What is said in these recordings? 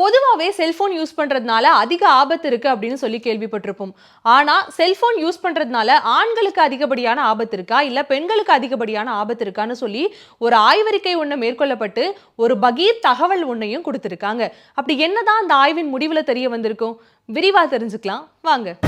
பொதுவாகவே cellphone use பண்ணுறதுனால அதிக ஆபத்து இருக்குது அப்படின்னு சொல்லி கேள்விப்பட்டிருப்போம். ஆனால் செல்ஃபோன் யூஸ் பண்ணுறதுனால ஆண்களுக்கு அதிகப்படியான ஆபத்து இருக்கா? இல்லை பெண்களுக்கு அதிகப்படியான ஆபத்து இருக்கான்னு சொல்லி ஒரு ஆய்வறிக்கை ஒன்று மேற்கொள்ளப்பட்டு ஒரு பகீர் தகவல் ஒன்றையும் கொடுத்துருக்காங்க. அப்படி என்னதான் அந்த ஆய்வின் முடிவில் தெரிய வந்திருக்கும்? விரிவாக தெரிஞ்சுக்கலாம். வாங்க.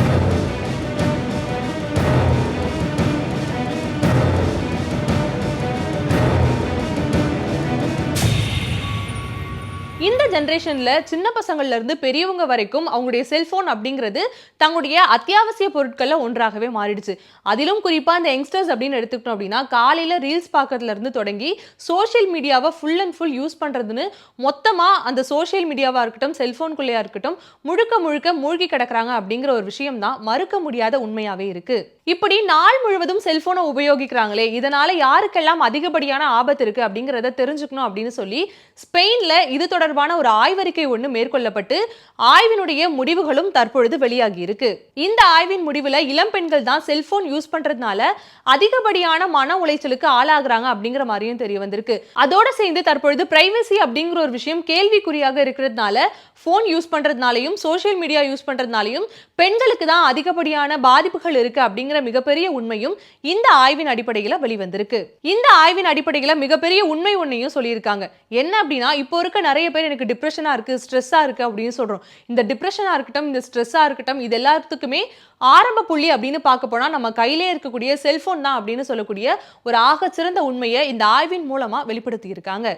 இந்த ஜென்ரேஷனில் சின்ன பசங்கள்லேருந்து பெரியவங்க வரைக்கும் அவங்களுடைய செல்ஃபோன் அப்படிங்கிறது தங்களுடைய அத்தியாவசிய பொருட்களில் ஒன்றாகவே மாறிடுச்சு. அதிலும் குறிப்பாக இந்த யங்ஸ்டர்ஸ் அப்படின்னு எடுத்துக்கிட்டோம் அப்படின்னா காலையில் ரீல்ஸ் பார்க்கறதுலேருந்து தொடங்கி சோஷியல் மீடியாவை ஃபுல் அண்ட் ஃபுல் யூஸ் பண்ணுறதுன்னு மொத்தமாக அந்த சோஷியல் மீடியாவாக இருக்கட்டும் செல்போன்குள்ளேயா இருக்கட்டும் முழுக்க முழுக்க மூழ்கி கிடக்கிறாங்க அப்படிங்கிற ஒரு விஷயம் தான் மறுக்க முடியாத உண்மையாகவே இருக்குது இப்படி நாள் முழுவதும் செல்போனை உபயோகிக்கிறாங்களே இதனால யாருக்கெல்லாம் அதிகப்படியான ஆபத்து இருக்கு அப்படிங்கிறத தெரிஞ்சுக்கணும் அப்படின்னு சொல்லி ஸ்பெயின்ல இது தொடர்பான ஒரு ஆய்வறிக்கை ஒன்று மேற்கொள்ளப்பட்டு ஆய்வினுடைய முடிவுகளும் தற்பொழுது வெளியாகி இருக்கு. இந்த ஆய்வின் முடிவுல இளம் பெண்கள் தான் செல்போன் யூஸ் பண்றதுனால அதிகப்படியான மன உளைச்சலுக்கு ஆளாகிறாங்க அப்படிங்கிற மாதிரியும் தெரிய வந்திருக்கு. அதோட சேர்ந்து தற்பொழுது பிரைவசி அப்படிங்கிற ஒரு விஷயம் கேள்விக்குறியாக இருக்கிறதுனால ஃபோன் யூஸ் பண்றதுனாலையும் சோஷியல் மீடியா யூஸ் பண்றதுனாலையும் பெண்களுக்கு தான் அதிகப்படியான பாதிப்புகள் இருக்கு அப்படிங்கிற மிகப்பெரிய உண்மையும் இந்த ஆய்வின் அடிப்படையில் வெளிவந்திருக்கு. இந்த ஆய்வின் அடிப்படையில் மிகப்பெரிய உண்மை ஒன்றையும் சொல்லியிருக்காங்க. என்ன அப்படின்னா இப்போ இருக்க நிறைய பேர் எனக்கு டிப்ரெஷனாக இருக்கு ஸ்ட்ரெஸ்ஸாக இருக்கு அப்படின்னு சொல்றோம். இந்த டிப்ரெஷனாக இருக்கட்டும் இந்த ஸ்ட்ரெஸ்ஸாக இருக்கட்டும் இது எல்லாத்துக்குமே ஆரம்ப புள்ளி அப்படின்னு பார்க்க போனால் நம்ம கையிலே இருக்கக்கூடிய செல்ஃபோன் தான் அப்படின்னு சொல்லக்கூடிய ஒரு ஆகச்சிறந்த உண்மையை இந்த ஆய்வின் மூலமாக வெளிப்படுத்தியிருக்காங்க.